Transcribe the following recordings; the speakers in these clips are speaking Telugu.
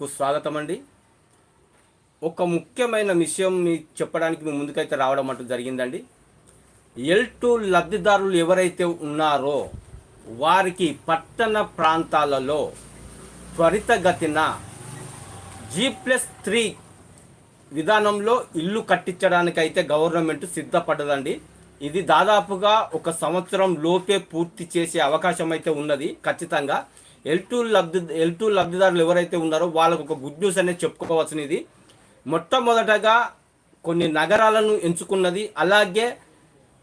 కు స్వాగతం అండి ఒక ముఖ్యమైన విషయం మీ చెప్పడానికి మీ ముందుకైతే రావడం అంటూ జరిగిందండి. ఎల్ టూ లబ్ధిదారులు ఎవరైతే ఉన్నారో వారికి పట్టణ ప్రాంతాలలో త్వరితగతిన జీ ప్లస్ త్రీ విధానంలో ఇల్లు కట్టించడానికైతే గవర్నమెంట్ సిద్ధపడదండి ఇది దాదాపుగా ఒక సంవత్సరం లోపే పూర్తి చేసే అవకాశం అయితే ఉన్నది ఖచ్చితంగా. ఎల్ టూ లబ్ధి ఎల్ టూ లబ్ధిదారులు ఎవరైతే ఉన్నారో వాళ్ళకు ఒక గుడ్ న్యూస్ అనేది చెప్పుకోవాల్సినది. మొట్టమొదటగా కొన్ని నగరాలను ఎంచుకున్నది అలాగే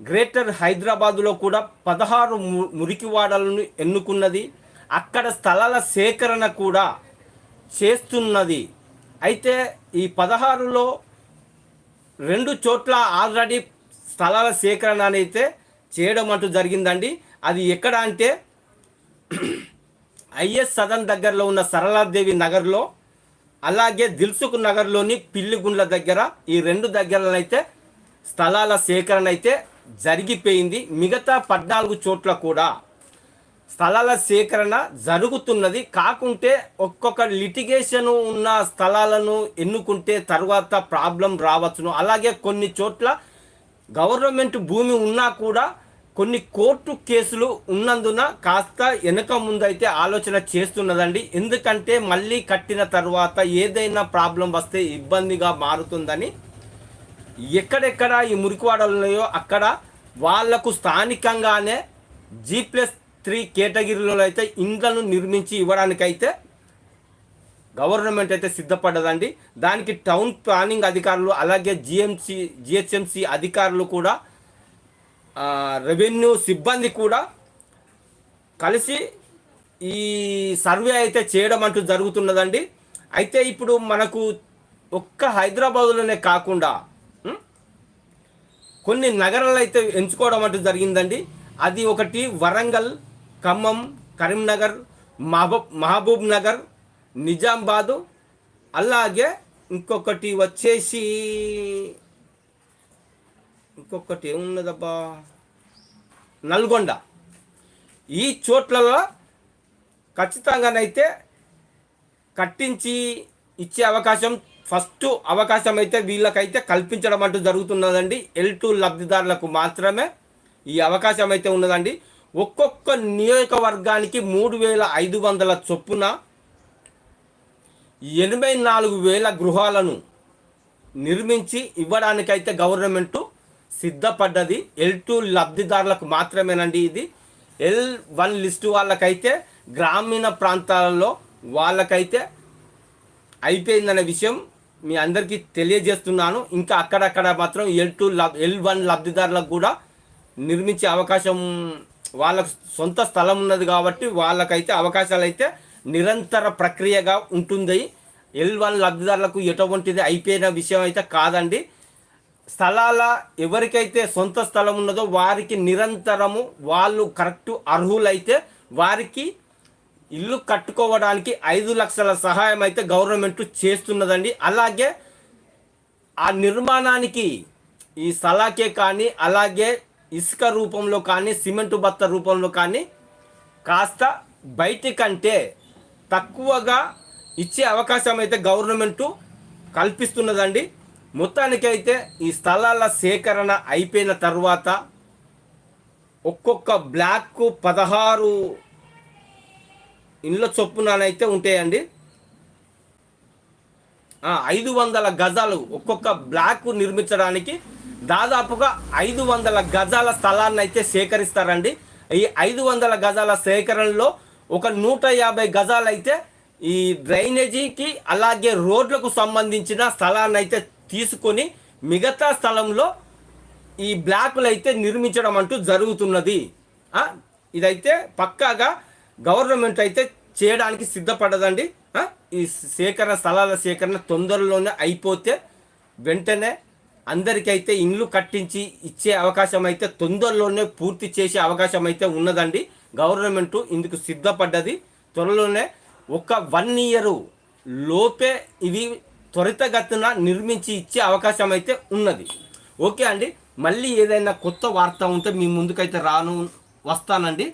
గ్రేటర్ హైదరాబాదులో కూడా పదహారు ము- మురికివాడలను ఎన్నుకున్నది. అక్కడ స్థలాల సేకరణ కూడా చేస్తున్నది. అయితే ఈ పదహారులో రెండు చోట్ల ఆల్రెడీ స్థలాల సేకరణ అయితే చేయడం అంటూ జరిగిందండి. అది ఎక్కడ అంటే ఐఎస్ సదన్ దగ్గరలో ఉన్న సరళాదేవి నగర్లో అలాగే దిల్సుఖ్ నగర్లోని పిల్లిగుండ్ల దగ్గర ఈ రెండు దగ్గరలో అయితే స్థలాల సేకరణ అయితే జరిగిపోయింది. మిగతా పద్నాలుగు చోట్ల కూడా స్థలాల సేకరణ జరుగుతున్నది. కాకుంటే ఒక్కొక్క లిటిగేషన్ ఉన్న స్థలాలను ఎన్నుకుంటే తర్వాత ప్రాబ్లం రావచ్చును. అలాగే కొన్ని చోట్ల గవర్నమెంట్ భూమి ఉన్నా కూడా కొన్ని కోర్టు కేసులు ఉన్నందున కాస్త వెనక ముందైతే ఆలోచన చేస్తున్నదండి. ఎందుకంటే మళ్ళీ కట్టిన తర్వాత ఏదైనా ప్రాబ్లం వస్తే ఇబ్బందిగా మారుతుందని ఎక్కడెక్కడ ఈ మురికివాడలు ఉన్నాయో అక్కడ వాళ్ళకు స్థానికంగానే జీ ప్లస్ త్రీ కేటగిరీలో అయితే ఇండ్లను నిర్మించి ఇవ్వడానికైతే గవర్నమెంట్ అయితే సిద్ధపడ్డదండి. దానికి టౌన్ ప్లానింగ్ అధికారులు అలాగే జిఎంసి జిహెచ్ఎంసి అధికారులు కూడా రెవెన్యూ సిబ్బంది కూడా కలిసి ఈ సర్వే అయితే చేయడం అంటూ జరుగుతున్నదండి. అయితే ఇప్పుడు మనకు ఒక్క హైదరాబాదులోనే కాకుండా కొన్ని నగరాలు అయితే ఎంచుకోవడం అంటూ జరిగిందండి. అది ఒకటి వరంగల్ ఖమ్మం కరీంనగర్ మహబూబ్ మహబూబ్ నగర్ నిజామాబాదు అలాగే ఇంకొకటి వచ్చేసి ఇంకొకటి ఏమున్నదబ్బా? నల్గొండ. ఈ చోట్లలో ఖచ్చితంగానైతే కట్టించి ఇచ్చే అవకాశం ఫస్ట్ అవకాశం అయితే వీళ్ళకైతే కల్పించడం అంటూ జరుగుతున్నదండి. ఎల్ టూ లబ్ధిదారులకు మాత్రమే ఈ అవకాశం అయితే ఉన్నదండి. ఒక్కొక్క నియోజకవర్గానికి మూడు వేల ఐదు వందల చొప్పున ఎనభై నాలుగు వేల గృహాలను నిర్మించి ఇవ్వడానికైతే గవర్నమెంటు సిద్ధపడ్డది ఎల్ టూ లబ్ధిదారులకు మాత్రమేనండి ఇది. ఎల్ వన్ లిస్టు వాళ్ళకైతే గ్రామీణ ప్రాంతాలలో వాళ్ళకైతే అయిపోయిందనే విషయం మీ అందరికీ తెలియజేస్తున్నాను. ఇంకా అక్కడక్కడ మాత్రం ఎల్ టూ లబ్ ఎల్ వన్ లబ్ధిదారులకు కూడా నిర్మించే అవకాశం వాళ్ళకు సొంత స్థలం ఉన్నది కాబట్టి వాళ్ళకైతే అవకాశాలు అయితే నిరంతర ప్రక్రియగా ఉంటుంది. ఎల్ వన్ లబ్ధిదారులకు ఎటువంటిది అయిపోయిన విషయం అయితే కాదండి. స్థలాల ఎవరికైతే సొంత స్థలం ఉన్నదో వారికి నిరంతరము వాళ్ళు కరెక్ట్ అర్హులైతే వారికి ఇల్లు కట్టుకోవడానికి ఐదు లక్షల సహాయం అయితే గవర్నమెంట్ చేస్తున్నదండి. అలాగే ఆ నిర్మాణానికి ఈ సలాకే కానీ అలాగే ఇసుక రూపంలో కానీ సిమెంట్ బత్త రూపంలో కానీ కాస్త బయటి కంటే తక్కువగా ఇచ్చే అవకాశం అయితే గవర్నమెంట్ కల్పిస్తున్నదండి. మొత్తానికైతే ఈ స్థలాల సేకరణ అయిపోయిన తర్వాత ఒక్కొక్క బ్లాక్ పదహారు ఇండ్ల చొప్పునైతే ఉంటాయండి. ఐదు వందల గజాలు ఒక్కొక్క బ్లాక్ నిర్మించడానికి దాదాపుగా ఐదు వందల గజాల స్థలాన్ని అయితే సేకరిస్తారండి. ఈ ఐదు వందల గజాల సేకరణలో ఒక నూట యాభై గజాలు అయితే ఈ డ్రైనేజీకి అలాగే రోడ్లకు సంబంధించిన స్థలాన్ని అయితే తీసుకొని మిగతా స్థలంలో ఈ బ్లాకులు అయితే నిర్మించడం అంటూ జరుగుతున్నది. ఇదైతే పక్కాగా గవర్నమెంట్ అయితే చేయడానికి సిద్ధపడదండి. ఈ సేకరణ స్థలాల సేకరణ తొందరలోనే అయిపోతే వెంటనే అందరికైతే ఇండ్లు కట్టించి ఇచ్చే అవకాశం అయితే తొందరలోనే పూర్తి చేసే అవకాశం అయితే ఉన్నదండి. గవర్నమెంట్ ఇందుకు సిద్ధపడ్డది. త్వరలోనే ఒక వన్ ఇయర్ లోపే ఇవి త్వరితగతిన నిర్మించి ఇచ్చే అవకాశం అయితే ఉన్నది. ఓకే అండి. మళ్ళీ ఏదైనా కొత్త వార్త ఉంటే మీ ముందుకైతే రాను వస్తానండి.